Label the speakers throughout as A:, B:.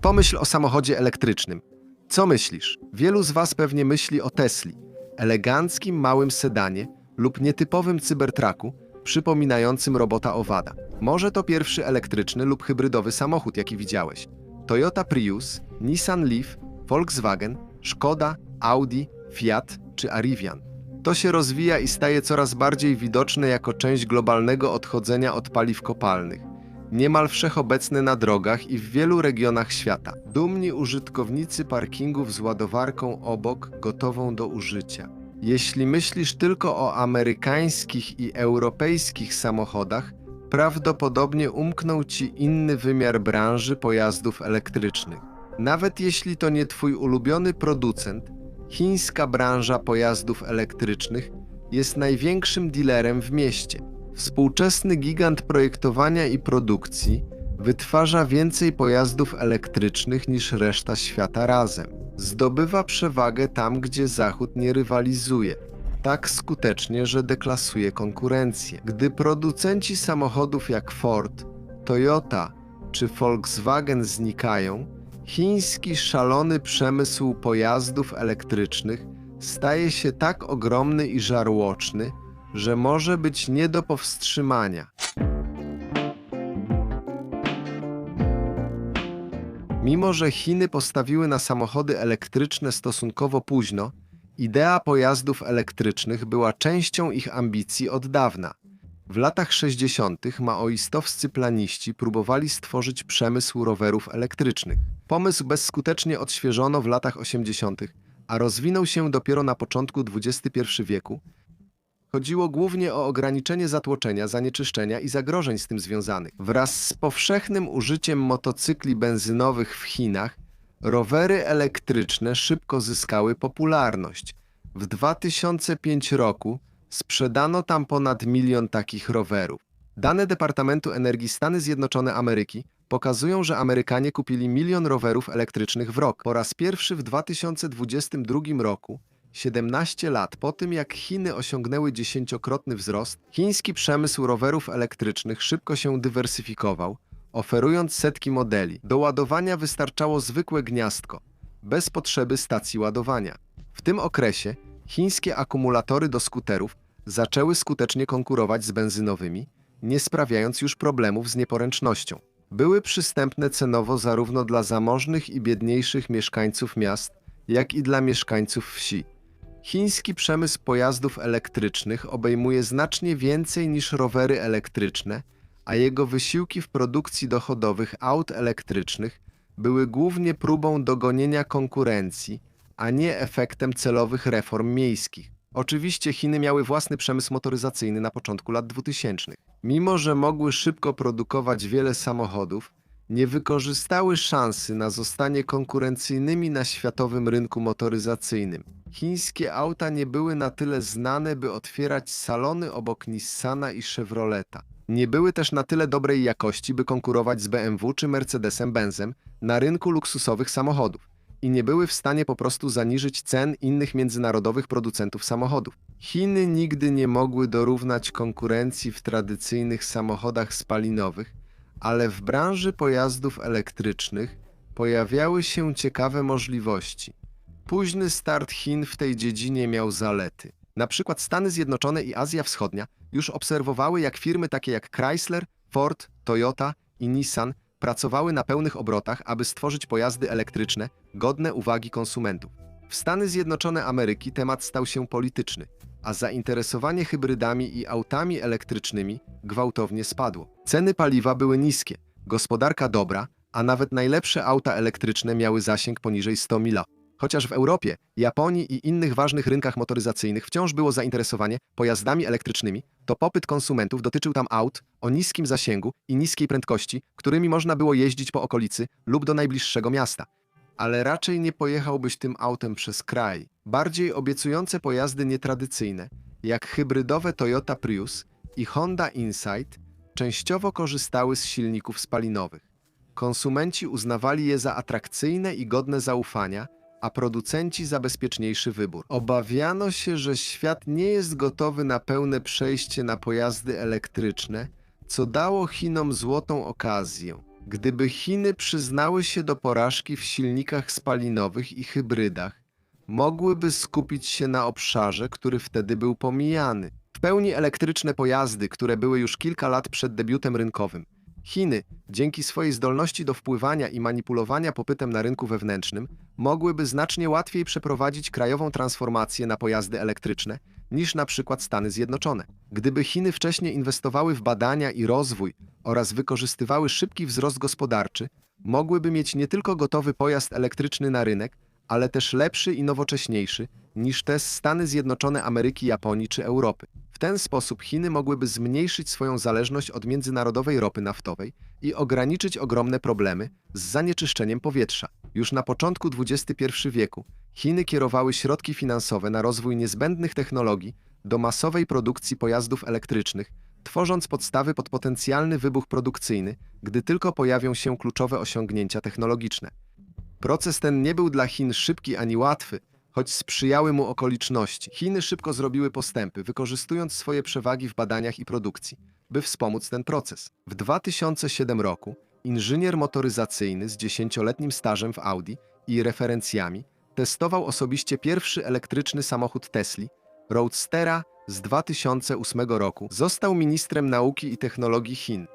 A: Pomyśl o samochodzie elektrycznym. Co myślisz? Wielu z Was pewnie myśli o Tesli, eleganckim małym sedanie lub nietypowym cybertraku, przypominającym robota owada. Może to pierwszy elektryczny lub hybrydowy samochód, jaki widziałeś. Toyota Prius, Nissan Leaf, Volkswagen, Skoda, Audi, Fiat czy Arrivian. To się rozwija i staje coraz bardziej widoczne jako część globalnego odchodzenia od paliw kopalnych. Niemal wszechobecny na drogach i w wielu regionach świata. Dumni użytkownicy parkingów z ładowarką obok, gotową do użycia. Jeśli myślisz tylko o amerykańskich i europejskich samochodach, prawdopodobnie umknął ci inny wymiar branży pojazdów elektrycznych. Nawet jeśli to nie twój ulubiony producent, chińska branża pojazdów elektrycznych jest największym dealerem w mieście. Współczesny gigant projektowania i produkcji wytwarza więcej pojazdów elektrycznych niż reszta świata razem. Zdobywa przewagę tam, gdzie Zachód nie rywalizuje. Tak skutecznie, że deklasuje konkurencję. Gdy producenci samochodów jak Ford, Toyota czy Volkswagen znikają, chiński szalony przemysł pojazdów elektrycznych staje się tak ogromny i żarłoczny, że może być nie do powstrzymania. Mimo, że Chiny postawiły na samochody elektryczne stosunkowo późno, idea pojazdów elektrycznych była częścią ich ambicji od dawna. W latach 60. maoistowscy planiści próbowali stworzyć przemysł rowerów elektrycznych. Pomysł bezskutecznie odświeżono w latach 80., a rozwinął się dopiero na początku XXI wieku. Chodziło głównie o ograniczenie zatłoczenia, zanieczyszczenia i zagrożeń z tym związanych. Wraz z powszechnym użyciem motocykli benzynowych w Chinach, rowery elektryczne szybko zyskały popularność. W 2005 roku sprzedano tam ponad milion takich rowerów. Dane Departamentu Energii Stany Zjednoczone Ameryki pokazują, że Amerykanie kupili milion rowerów elektrycznych w rok. Po raz pierwszy w 2022 roku 17 lat po tym, jak Chiny osiągnęły dziesięciokrotny wzrost, chiński przemysł rowerów elektrycznych szybko się dywersyfikował, oferując setki modeli. Do ładowania wystarczało zwykłe gniazdko, bez potrzeby stacji ładowania. W tym okresie chińskie akumulatory do skuterów zaczęły skutecznie konkurować z benzynowymi, nie sprawiając już problemów z nieporęcznością. Były przystępne cenowo zarówno dla zamożnych i biedniejszych mieszkańców miast, jak i dla mieszkańców wsi. Chiński przemysł pojazdów elektrycznych obejmuje znacznie więcej niż rowery elektryczne, a jego wysiłki w produkcji dochodowych aut elektrycznych były głównie próbą dogonienia konkurencji, a nie efektem celowych reform miejskich. Oczywiście Chiny miały własny przemysł motoryzacyjny na początku lat 2000. Mimo, że mogły szybko produkować wiele samochodów, nie wykorzystały szansy na zostanie konkurencyjnymi na światowym rynku motoryzacyjnym. Chińskie auta nie były na tyle znane, by otwierać salony obok Nissana i Chevroleta. Nie były też na tyle dobrej jakości, by konkurować z BMW czy Mercedesem-Benzem na rynku luksusowych samochodów i nie były w stanie po prostu zaniżyć cen innych międzynarodowych producentów samochodów. Chiny nigdy nie mogły dorównać konkurencji w tradycyjnych samochodach spalinowych, ale w branży pojazdów elektrycznych pojawiały się ciekawe możliwości. Późny start Chin w tej dziedzinie miał zalety. Na przykład Stany Zjednoczone i Azja Wschodnia już obserwowały, jak firmy takie jak Chrysler, Ford, Toyota i Nissan pracowały na pełnych obrotach, aby stworzyć pojazdy elektryczne godne uwagi konsumentów. W Stany Zjednoczone Ameryki temat stał się polityczny, a zainteresowanie hybrydami i autami elektrycznymi gwałtownie spadło. Ceny paliwa były niskie, gospodarka dobra, a nawet najlepsze auta elektryczne miały zasięg poniżej 100 mila. Chociaż w Europie, Japonii i innych ważnych rynkach motoryzacyjnych wciąż było zainteresowanie pojazdami elektrycznymi, to popyt konsumentów dotyczył tam aut o niskim zasięgu i niskiej prędkości, którymi można było jeździć po okolicy lub do najbliższego miasta. Ale raczej nie pojechałbyś tym autem przez kraj. Bardziej obiecujące pojazdy nietradycyjne, jak hybrydowe Toyota Prius i Honda Insight, częściowo korzystały z silników spalinowych. Konsumenci uznawali je za atrakcyjne i godne zaufania, a producenci za bezpieczniejszy wybór. Obawiano się, że świat nie jest gotowy na pełne przejście na pojazdy elektryczne, co dało Chinom złotą okazję. Gdyby Chiny przyznały się do porażki w silnikach spalinowych i hybrydach, mogłyby skupić się na obszarze, który wtedy był pomijany. W pełni elektryczne pojazdy, które były już kilka lat przed debiutem rynkowym. Chiny, dzięki swojej zdolności do wpływania i manipulowania popytem na rynku wewnętrznym, mogłyby znacznie łatwiej przeprowadzić krajową transformację na pojazdy elektryczne niż na przykład Stany Zjednoczone. Gdyby Chiny wcześniej inwestowały w badania i rozwój oraz wykorzystywały szybki wzrost gospodarczy, mogłyby mieć nie tylko gotowy pojazd elektryczny na rynek, ale też lepszy i nowocześniejszy niż te z Stany Zjednoczone Ameryki, Japonii czy Europy. W ten sposób Chiny mogłyby zmniejszyć swoją zależność od międzynarodowej ropy naftowej i ograniczyć ogromne problemy z zanieczyszczeniem powietrza. Już na początku XXI wieku Chiny kierowały środki finansowe na rozwój niezbędnych technologii do masowej produkcji pojazdów elektrycznych, tworząc podstawy pod potencjalny wybuch produkcyjny, gdy tylko pojawią się kluczowe osiągnięcia technologiczne. Proces ten nie był dla Chin szybki ani łatwy, choć sprzyjały mu okoliczności. Chiny szybko zrobiły postępy, wykorzystując swoje przewagi w badaniach i produkcji, by wspomóc ten proces. W 2007 roku inżynier motoryzacyjny z dziesięcioletnim stażem w Audi i referencjami testował osobiście pierwszy elektryczny samochód Tesli, Roadstera z 2008 roku. Został ministrem nauki i technologii Chin.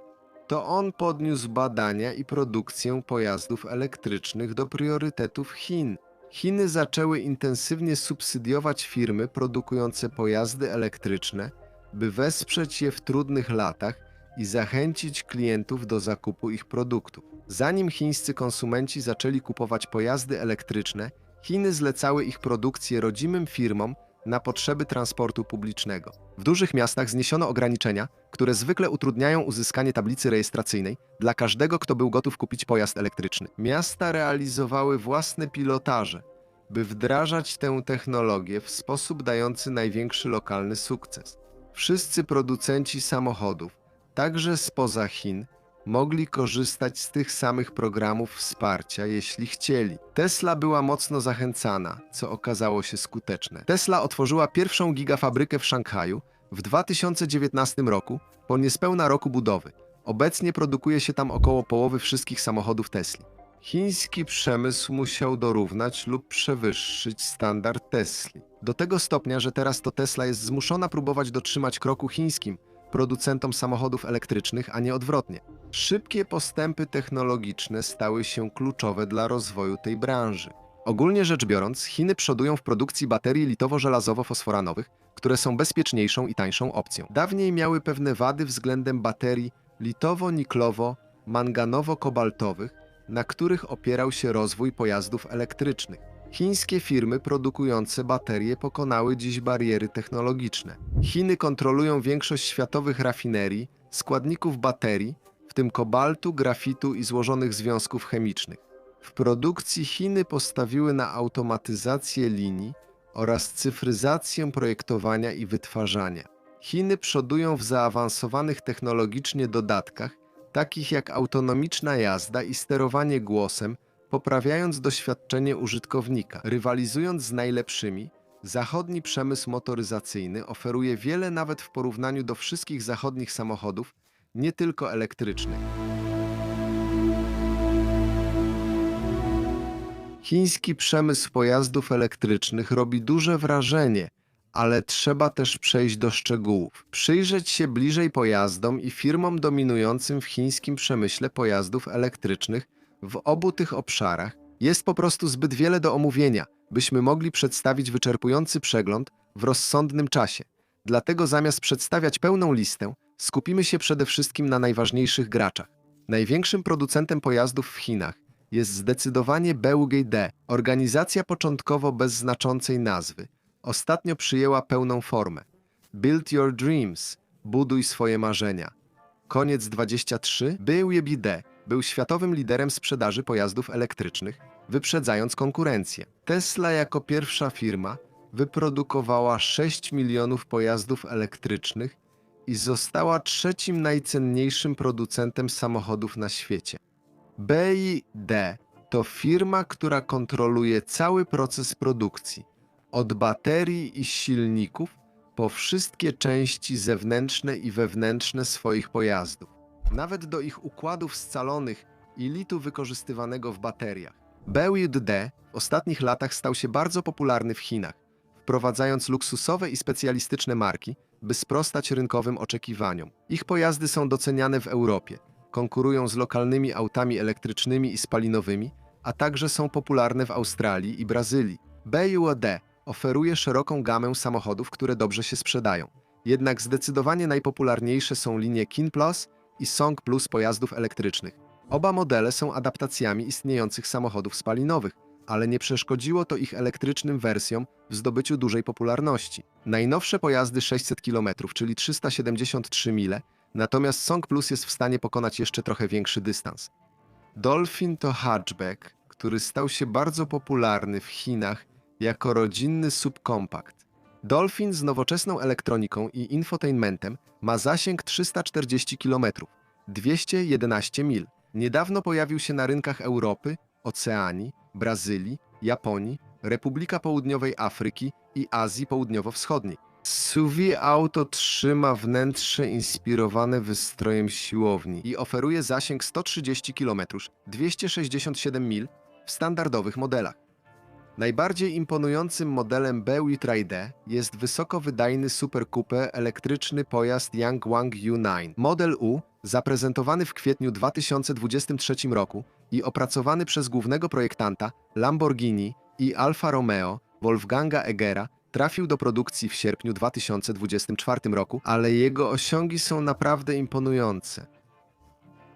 A: To on podniósł badania i produkcję pojazdów elektrycznych do priorytetów Chin. Chiny zaczęły intensywnie subsydiować firmy produkujące pojazdy elektryczne, by wesprzeć je w trudnych latach i zachęcić klientów do zakupu ich produktów. Zanim chińscy konsumenci zaczęli kupować pojazdy elektryczne, Chiny zlecały ich produkcję rodzimym firmom na potrzeby transportu publicznego. W dużych miastach zniesiono ograniczenia, które zwykle utrudniają uzyskanie tablicy rejestracyjnej dla każdego, kto był gotów kupić pojazd elektryczny. Miasta realizowały własne pilotaże, by wdrażać tę technologię w sposób dający największy lokalny sukces. Wszyscy producenci samochodów, także spoza Chin, mogli korzystać z tych samych programów wsparcia, jeśli chcieli. Tesla była mocno zachęcana, co okazało się skuteczne. Tesla otworzyła pierwszą gigafabrykę w Szanghaju w 2019 roku, po niespełna roku budowy. Obecnie produkuje się tam około połowy wszystkich samochodów Tesli. Chiński przemysł musiał dorównać lub przewyższyć standard Tesli. Do tego stopnia, że teraz to Tesla jest zmuszona próbować dotrzymać kroku chińskim, producentom samochodów elektrycznych, a nie odwrotnie. Szybkie postępy technologiczne stały się kluczowe dla rozwoju tej branży. Ogólnie rzecz biorąc, Chiny przodują w produkcji baterii litowo-żelazowo-fosforanowych, które są bezpieczniejszą i tańszą opcją. Dawniej miały pewne wady względem baterii litowo-niklowo-manganowo-kobaltowych, na których opierał się rozwój pojazdów elektrycznych. Chińskie firmy produkujące baterie pokonały dziś bariery technologiczne. Chiny kontrolują większość światowych rafinerii, składników baterii, w tym kobaltu, grafitu i złożonych związków chemicznych. W produkcji Chiny postawiły na automatyzację linii oraz cyfryzację projektowania i wytwarzania. Chiny przodują w zaawansowanych technologicznie dodatkach, takich jak autonomiczna jazda i sterowanie głosem, poprawiając doświadczenie użytkownika. Rywalizując z najlepszymi, zachodni przemysł motoryzacyjny oferuje wiele nawet w porównaniu do wszystkich zachodnich samochodów, nie tylko elektrycznych. Chiński przemysł pojazdów elektrycznych robi duże wrażenie, ale trzeba też przejść do szczegółów. Przyjrzeć się bliżej pojazdom i firmom dominującym w chińskim przemyśle pojazdów elektrycznych w obu tych obszarach jest po prostu zbyt wiele do omówienia, byśmy mogli przedstawić wyczerpujący przegląd w rozsądnym czasie. Dlatego zamiast przedstawiać pełną listę, skupimy się przede wszystkim na najważniejszych graczach. Największym producentem pojazdów w Chinach jest zdecydowanie BUGD, organizacja początkowo bez znaczącej nazwy. Ostatnio przyjęła pełną formę. Build Your Dreams, buduj swoje marzenia. Koniec 23, BUGD był światowym liderem sprzedaży pojazdów elektrycznych, wyprzedzając konkurencję. Tesla jako pierwsza firma wyprodukowała 6 milionów pojazdów elektrycznych i została trzecim najcenniejszym producentem samochodów na świecie. BID to firma, która kontroluje cały proces produkcji, od baterii i silników po wszystkie części zewnętrzne i wewnętrzne swoich pojazdów. Nawet do ich układów scalonych i litu wykorzystywanego w bateriach. BYD w ostatnich latach stał się bardzo popularny w Chinach, wprowadzając luksusowe i specjalistyczne marki, by sprostać rynkowym oczekiwaniom. Ich pojazdy są doceniane w Europie, konkurują z lokalnymi autami elektrycznymi i spalinowymi, a także są popularne w Australii i Brazylii. BYD oferuje szeroką gamę samochodów, które dobrze się sprzedają. Jednak zdecydowanie najpopularniejsze są linie Kin Plus i Song Plus pojazdów elektrycznych. Oba modele są adaptacjami istniejących samochodów spalinowych, ale nie przeszkodziło to ich elektrycznym wersjom w zdobyciu dużej popularności. Najnowsze pojazdy 600 km, czyli 373 mile, natomiast Song Plus jest w stanie pokonać jeszcze trochę większy dystans. Dolphin to hatchback, który stał się bardzo popularny w Chinach jako rodzinny subkompakt. Dolphin z nowoczesną elektroniką i infotainmentem ma zasięg 340 km, 211 mil. Niedawno pojawił się na rynkach Europy, Oceanii, Brazylii, Japonii, Republika Południowej Afryki i Azji Południowo-Wschodniej. SUV auto trzyma wnętrze inspirowane wystrojem siłowni i oferuje zasięg 130 km, 267 mil w standardowych modelach. Najbardziej imponującym modelem BYD jest wysokowydajny Super Coupe elektryczny pojazd Yangwang U9. Model U, zaprezentowany w kwietniu 2023 roku i opracowany przez głównego projektanta Lamborghini i Alfa Romeo Wolfganga Egera, trafił do produkcji w sierpniu 2024 roku, ale jego osiągi są naprawdę imponujące.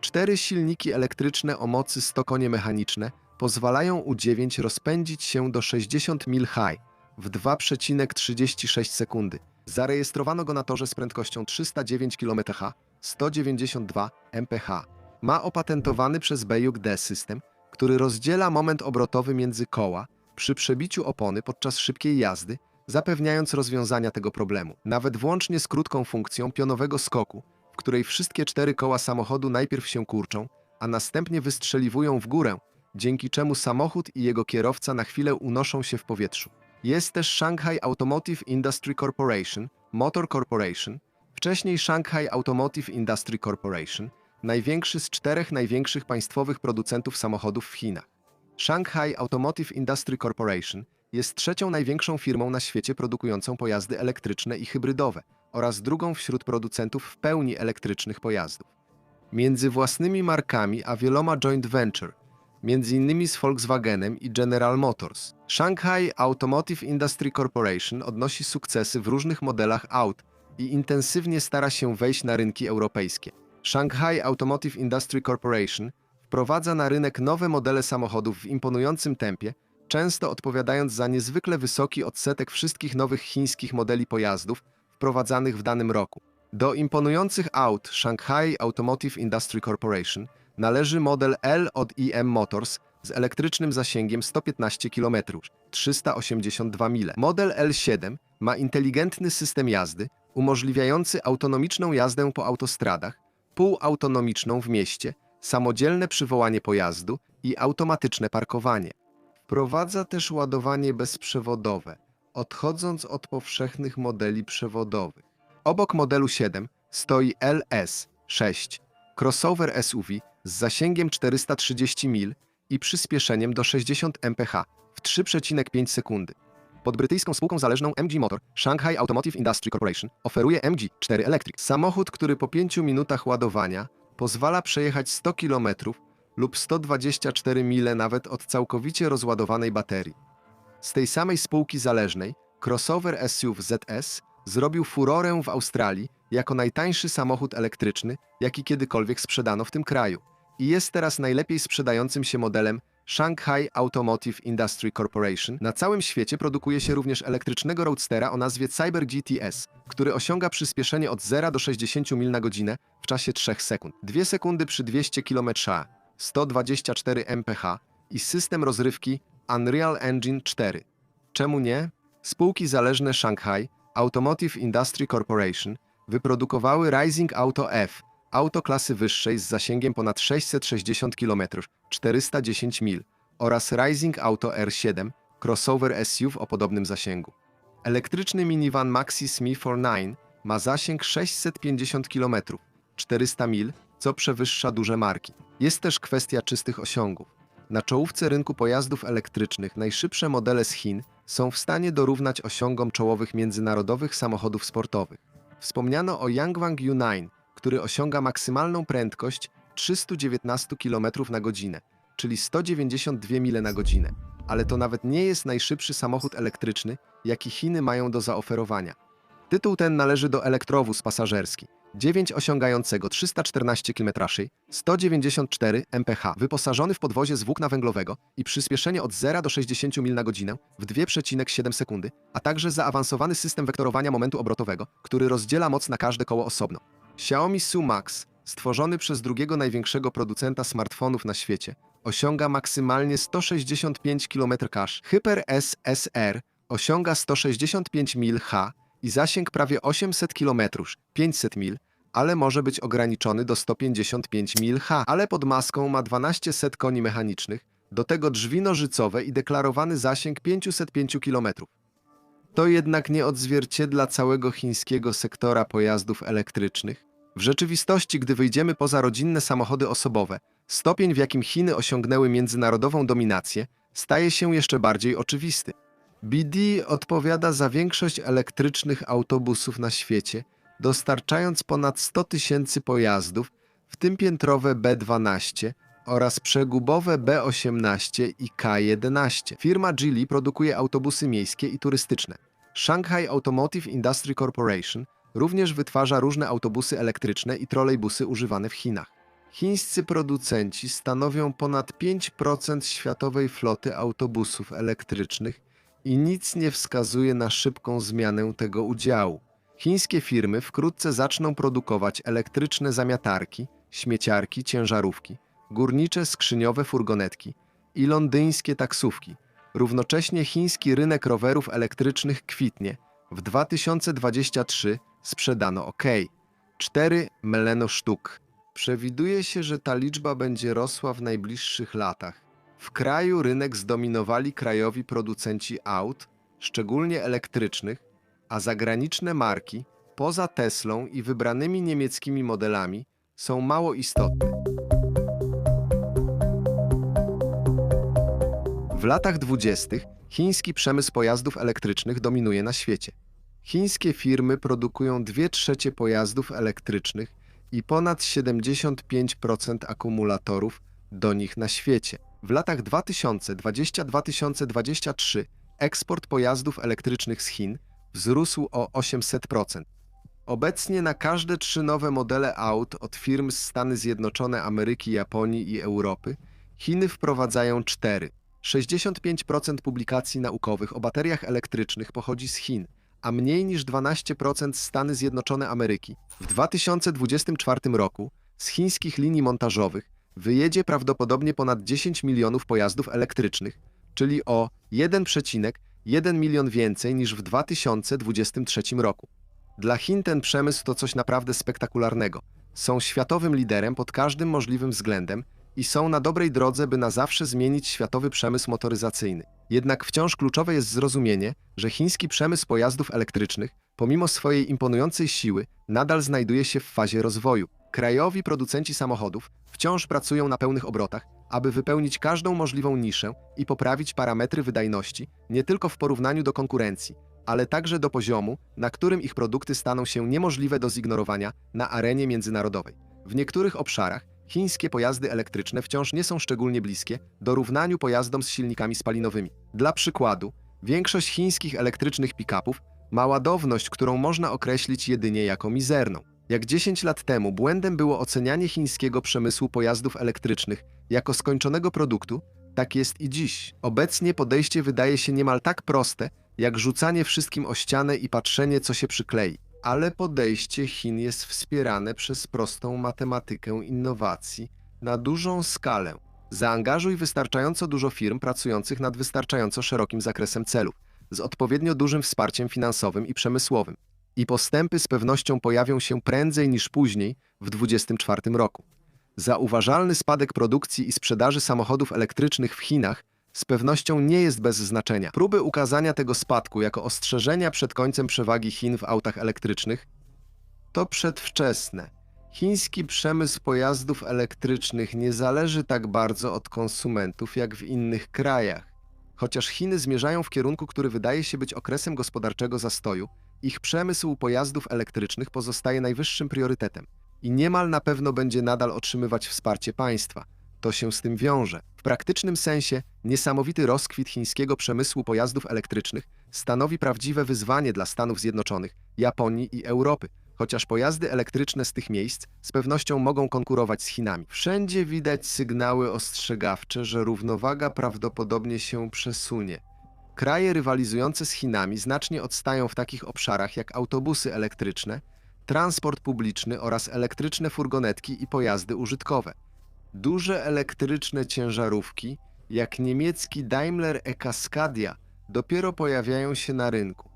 A: Cztery silniki elektryczne o mocy 100 konie mechaniczne pozwalają U9 rozpędzić się do 60 mil high w 2,36 sekundy. Zarejestrowano go na torze z prędkością 309 km/h, 192 mph. Ma opatentowany przez BYD system, który rozdziela moment obrotowy między koła przy przebiciu opony podczas szybkiej jazdy, zapewniając rozwiązania tego problemu. Nawet włącznie z krótką funkcją pionowego skoku, w której wszystkie cztery koła samochodu najpierw się kurczą, a następnie wystrzeliwują w górę, dzięki czemu samochód i jego kierowca na chwilę unoszą się w powietrzu. Jest też Shanghai Automotive Industry Corporation, Motor Corporation, wcześniej Shanghai Automotive Industry Corporation, największy z czterech największych państwowych producentów samochodów w Chinach. Shanghai Automotive Industry Corporation jest trzecią największą firmą na świecie produkującą pojazdy elektryczne i hybrydowe oraz drugą wśród producentów w pełni elektrycznych pojazdów. Między własnymi markami a wieloma joint venture, między innymi z Volkswagenem i General Motors. Shanghai Automotive Industry Corporation odnosi sukcesy w różnych modelach aut i intensywnie stara się wejść na rynki europejskie. Shanghai Automotive Industry Corporation wprowadza na rynek nowe modele samochodów w imponującym tempie, często odpowiadając za niezwykle wysoki odsetek wszystkich nowych chińskich modeli pojazdów wprowadzanych w danym roku. Do imponujących aut Shanghai Automotive Industry Corporation należy model L od EM Motors z elektrycznym zasięgiem 115 km, 382 mile. Model L7 ma inteligentny system jazdy umożliwiający autonomiczną jazdę po autostradach, półautonomiczną w mieście, samodzielne przywołanie pojazdu i automatyczne parkowanie. Wprowadza też ładowanie bezprzewodowe, odchodząc od powszechnych modeli przewodowych. Obok modelu 7 stoi LS6, crossover SUV z zasięgiem 430 mil i przyspieszeniem do 60 mph w 3,5 sekundy. Pod brytyjską spółką zależną MG Motor, Shanghai Automotive Industry Corporation oferuje MG4 Electric. Samochód, który po 5 minutach ładowania pozwala przejechać 100 km lub 124 mile nawet od całkowicie rozładowanej baterii. Z tej samej spółki zależnej crossover SUV ZS zrobił furorę w Australii jako najtańszy samochód elektryczny, jaki kiedykolwiek sprzedano w tym kraju i jest teraz najlepiej sprzedającym się modelem Shanghai Automotive Industry Corporation. Na całym świecie produkuje się również elektrycznego roadstera o nazwie Cyber GTS, który osiąga przyspieszenie od 0 do 60 mil na godzinę w czasie 3 sekund. 2 sekundy przy 200 km/h, 124 mph i system rozrywki Unreal Engine 4. Czemu nie? Spółki zależne Shanghai Automotive Industry Corporation wyprodukowały Rising Auto F, auto klasy wyższej z zasięgiem ponad 660 km, 410 mil oraz Rising Auto R7, crossover SUV o podobnym zasięgu. Elektryczny minivan Maxi SMI 49 ma zasięg 650 km, 400 mil co przewyższa duże marki. Jest też kwestia czystych osiągów. Na czołówce rynku pojazdów elektrycznych najszybsze modele z Chin są w stanie dorównać osiągom czołowych międzynarodowych samochodów sportowych. Wspomniano o Yangwang U9, który osiąga maksymalną prędkość 319 km na godzinę, czyli 192 mile na godzinę. Ale to nawet nie jest najszybszy samochód elektryczny, jaki Chiny mają do zaoferowania. Tytuł ten należy do elektrowóz pasażerski, 9 osiągającego 314 km/h, 194 mph, wyposażony w podwozie z włókna węglowego i przyspieszenie od 0 do 60 mil na godzinę w 2,7 sekundy, a także zaawansowany system wektorowania momentu obrotowego, który rozdziela moc na każde koło osobno. Xiaomi Sumax, stworzony przez drugiego największego producenta smartfonów na świecie, osiąga maksymalnie 165 km/h. Hyper S SR osiąga 165 mil H i zasięg prawie 800 km, 500 mil, ale może być ograniczony do 155 mil H, ale pod maską ma 12 set koni mechanicznych, do tego drzwi nożycowe i deklarowany zasięg 505 km. To jednak nie odzwierciedla całego chińskiego sektora pojazdów elektrycznych. W rzeczywistości, gdy wyjdziemy poza rodzinne samochody osobowe, stopień w jakim Chiny osiągnęły międzynarodową dominację staje się jeszcze bardziej oczywisty. BD odpowiada za większość elektrycznych autobusów na świecie, dostarczając ponad 100 tysięcy pojazdów, w tym piętrowe B12 oraz przegubowe B18 i K11. Firma Geely produkuje autobusy miejskie i turystyczne. Shanghai Automotive Industry Corporation również wytwarza różne autobusy elektryczne i trolejbusy używane w Chinach. Chińscy producenci stanowią ponad 5% światowej floty autobusów elektrycznych i nic nie wskazuje na szybką zmianę tego udziału. Chińskie firmy wkrótce zaczną produkować elektryczne zamiatarki, śmieciarki, ciężarówki, górnicze skrzyniowe furgonetki i londyńskie taksówki. Równocześnie chiński rynek rowerów elektrycznych kwitnie. W 2023 sprzedano OK 4 miliono sztuk. Przewiduje się, że ta liczba będzie rosła w najbliższych latach. W kraju rynek zdominowali krajowi producenci aut, szczególnie elektrycznych, a zagraniczne marki, poza Teslą i wybranymi niemieckimi modelami, są mało istotne. W latach dwudziestych chiński przemysł pojazdów elektrycznych dominuje na świecie. Chińskie firmy produkują 2 trzecie pojazdów elektrycznych i ponad 75% akumulatorów do nich na świecie. W latach 2020-2023 eksport pojazdów elektrycznych z Chin wzrósł o 800%. Obecnie na każde trzy nowe modele aut od firm z Stany Zjednoczone Ameryki, Japonii i Europy Chiny wprowadzają cztery. 65% publikacji naukowych o bateriach elektrycznych pochodzi z Chin, a mniej niż 12% z Stany Zjednoczone Ameryki. W 2024 roku z chińskich linii montażowych wyjedzie prawdopodobnie ponad 10 milionów pojazdów elektrycznych, czyli o 1,1 milion więcej niż w 2023 roku. Dla Chin ten przemysł to coś naprawdę spektakularnego. Są światowym liderem pod każdym możliwym względem i są na dobrej drodze, by na zawsze zmienić światowy przemysł motoryzacyjny. Jednak wciąż kluczowe jest zrozumienie, że chiński przemysł pojazdów elektrycznych, pomimo swojej imponującej siły, nadal znajduje się w fazie rozwoju. Krajowi producenci samochodów wciąż pracują na pełnych obrotach, aby wypełnić każdą możliwą niszę i poprawić parametry wydajności nie tylko w porównaniu do konkurencji, ale także do poziomu, na którym ich produkty staną się niemożliwe do zignorowania na arenie międzynarodowej. W niektórych obszarach chińskie pojazdy elektryczne wciąż nie są szczególnie bliskie dorównaniu pojazdom z silnikami spalinowymi. Dla przykładu, większość chińskich elektrycznych pick-upów ma ładowność, którą można określić jedynie jako mizerną. Jak 10 lat temu błędem było ocenianie chińskiego przemysłu pojazdów elektrycznych jako skończonego produktu, tak jest i dziś. Obecnie podejście wydaje się niemal tak proste, jak rzucanie wszystkim o ścianę i patrzenie, co się przyklei. Ale podejście Chin jest wspierane przez prostą matematykę innowacji na dużą skalę. Zaangażuj wystarczająco dużo firm pracujących nad wystarczająco szerokim zakresem celów, z odpowiednio dużym wsparciem finansowym i przemysłowym. I postępy z pewnością pojawią się prędzej niż później w 2024 roku. Zauważalny spadek produkcji i sprzedaży samochodów elektrycznych w Chinach z pewnością nie jest bez znaczenia. Próby ukazania tego spadku jako ostrzeżenia przed końcem przewagi Chin w autach elektrycznych to przedwczesne. Chiński przemysł pojazdów elektrycznych nie zależy tak bardzo od konsumentów jak w innych krajach. Chociaż Chiny zmierzają w kierunku, który wydaje się być okresem gospodarczego zastoju, ich przemysł pojazdów elektrycznych pozostaje najwyższym priorytetem i niemal na pewno będzie nadal otrzymywać wsparcie państwa. To się z tym wiąże. W praktycznym sensie niesamowity rozkwit chińskiego przemysłu pojazdów elektrycznych stanowi prawdziwe wyzwanie dla Stanów Zjednoczonych, Japonii i Europy, chociaż pojazdy elektryczne z tych miejsc z pewnością mogą konkurować z Chinami. Wszędzie widać sygnały ostrzegawcze, że równowaga prawdopodobnie się przesunie. Kraje rywalizujące z Chinami znacznie odstają w takich obszarach jak autobusy elektryczne, transport publiczny oraz elektryczne furgonetki i pojazdy użytkowe. Duże elektryczne ciężarówki, jak niemiecki Daimler e-Cascadia, dopiero pojawiają się na rynku.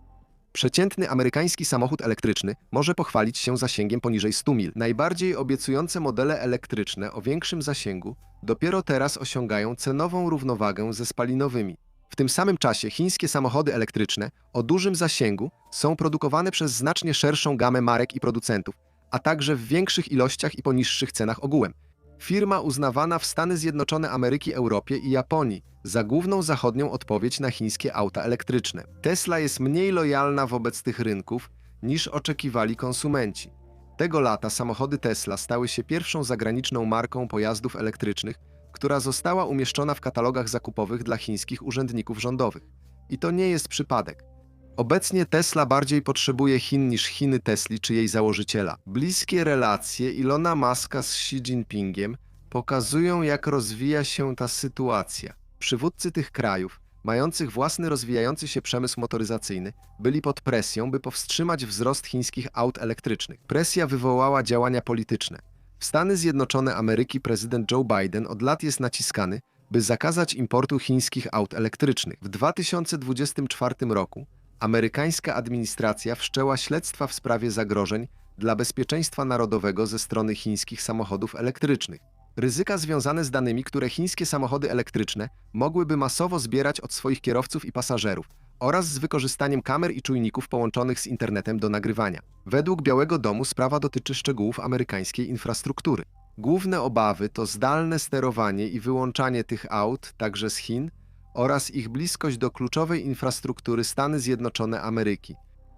A: Przeciętny amerykański samochód elektryczny może pochwalić się zasięgiem poniżej 100 mil. Najbardziej obiecujące modele elektryczne o większym zasięgu dopiero teraz osiągają cenową równowagę ze spalinowymi. W tym samym czasie chińskie samochody elektryczne o dużym zasięgu są produkowane przez znacznie szerszą gamę marek i producentów, a także w większych ilościach i po niższych cenach ogółem. Firma uznawana w Stany Zjednoczone Ameryki, Europie i Japonii za główną zachodnią odpowiedź na chińskie auta elektryczne. Tesla jest mniej lojalna wobec tych rynków niż oczekiwali konsumenci. Tego lata samochody Tesla stały się pierwszą zagraniczną marką pojazdów elektrycznych, która została umieszczona w katalogach zakupowych dla chińskich urzędników rządowych. I to nie jest przypadek. Obecnie Tesla bardziej potrzebuje Chin niż Chiny Tesli czy jej założyciela. Bliskie relacje Ilona Maska z Xi Jinpingiem pokazują, jak rozwija się ta sytuacja. Przywódcy tych krajów, mających własny rozwijający się przemysł motoryzacyjny, byli pod presją, by powstrzymać wzrost chińskich aut elektrycznych. Presja wywołała działania polityczne. W Stany Zjednoczone Ameryki prezydent Joe Biden od lat jest naciskany, by zakazać importu chińskich aut elektrycznych. W 2024 roku amerykańska administracja wszczęła śledztwa w sprawie zagrożeń dla bezpieczeństwa narodowego ze strony chińskich samochodów elektrycznych. Ryzyka związane z danymi, które chińskie samochody elektryczne mogłyby masowo zbierać od swoich kierowców i pasażerów oraz z wykorzystaniem kamer i czujników połączonych z internetem do nagrywania. Według Białego Domu sprawa dotyczy szczegółów amerykańskiej infrastruktury. Główne obawy to zdalne sterowanie i wyłączanie tych aut, także z Chin, oraz ich bliskość do kluczowej infrastruktury Stany Zjednoczone Ameryki.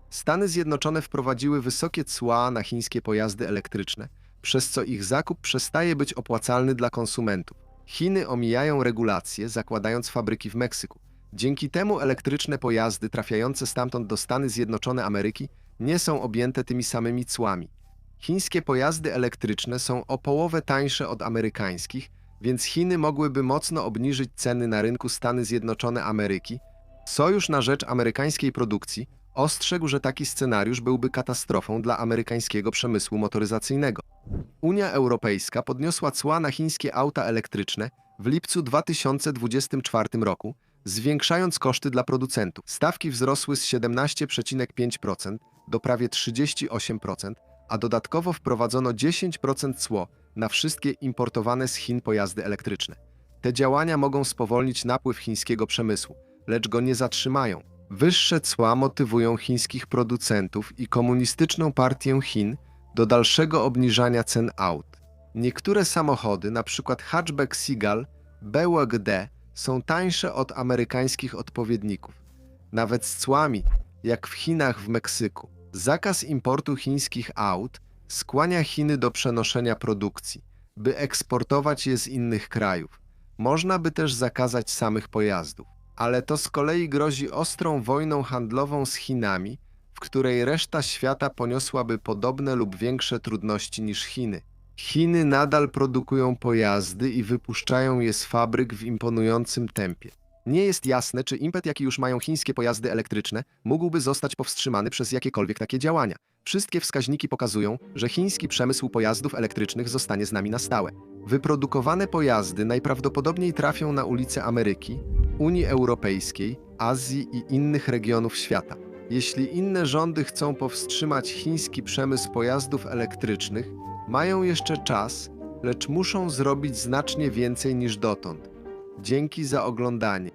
A: Stany Zjednoczone wprowadziły wysokie cła na chińskie pojazdy elektryczne, przez co ich zakup przestaje być opłacalny dla konsumentów. Chiny omijają regulacje, zakładając fabryki w Meksyku. Dzięki temu elektryczne pojazdy trafiające stamtąd do Stany Zjednoczone Ameryki nie są objęte tymi samymi cłami. Chińskie pojazdy elektryczne są o połowę tańsze od amerykańskich, więc Chiny mogłyby mocno obniżyć ceny na rynku Stany Zjednoczone Ameryki. Sojusz na rzecz amerykańskiej produkcji ostrzegł, że taki scenariusz byłby katastrofą dla amerykańskiego przemysłu motoryzacyjnego. Unia Europejska podniosła cła na chińskie auta elektryczne w lipcu 2024 roku, zwiększając koszty dla producentów. Stawki wzrosły z 17,5% do prawie 38%, a dodatkowo wprowadzono 10% cło na wszystkie importowane z Chin pojazdy elektryczne. Te działania mogą spowolnić napływ chińskiego przemysłu, lecz go nie zatrzymają. Wyższe cła motywują chińskich producentów i komunistyczną partię Chin do dalszego obniżania cen aut. Niektóre samochody, np. hatchback Seagull BWD, są tańsze od amerykańskich odpowiedników, nawet z cłami, jak w Chinach w Meksyku. Zakaz importu chińskich aut skłania Chiny do przenoszenia produkcji, by eksportować je z innych krajów. Można by też zakazać samych pojazdów, ale to z kolei grozi ostrą wojną handlową z Chinami, w której reszta świata poniosłaby podobne lub większe trudności niż Chiny. Chiny nadal produkują pojazdy i wypuszczają je z fabryk w imponującym tempie. Nie jest jasne, czy impet, jaki już mają chińskie pojazdy elektryczne, mógłby zostać powstrzymany przez jakiekolwiek takie działania. Wszystkie wskaźniki pokazują, że chiński przemysł pojazdów elektrycznych zostanie z nami na stałe. Wyprodukowane pojazdy najprawdopodobniej trafią na ulice Ameryki, Unii Europejskiej, Azji i innych regionów świata. Jeśli inne rządy chcą powstrzymać chiński przemysł pojazdów elektrycznych, mają jeszcze czas, lecz muszą zrobić znacznie więcej niż dotąd. Dzięki za oglądanie.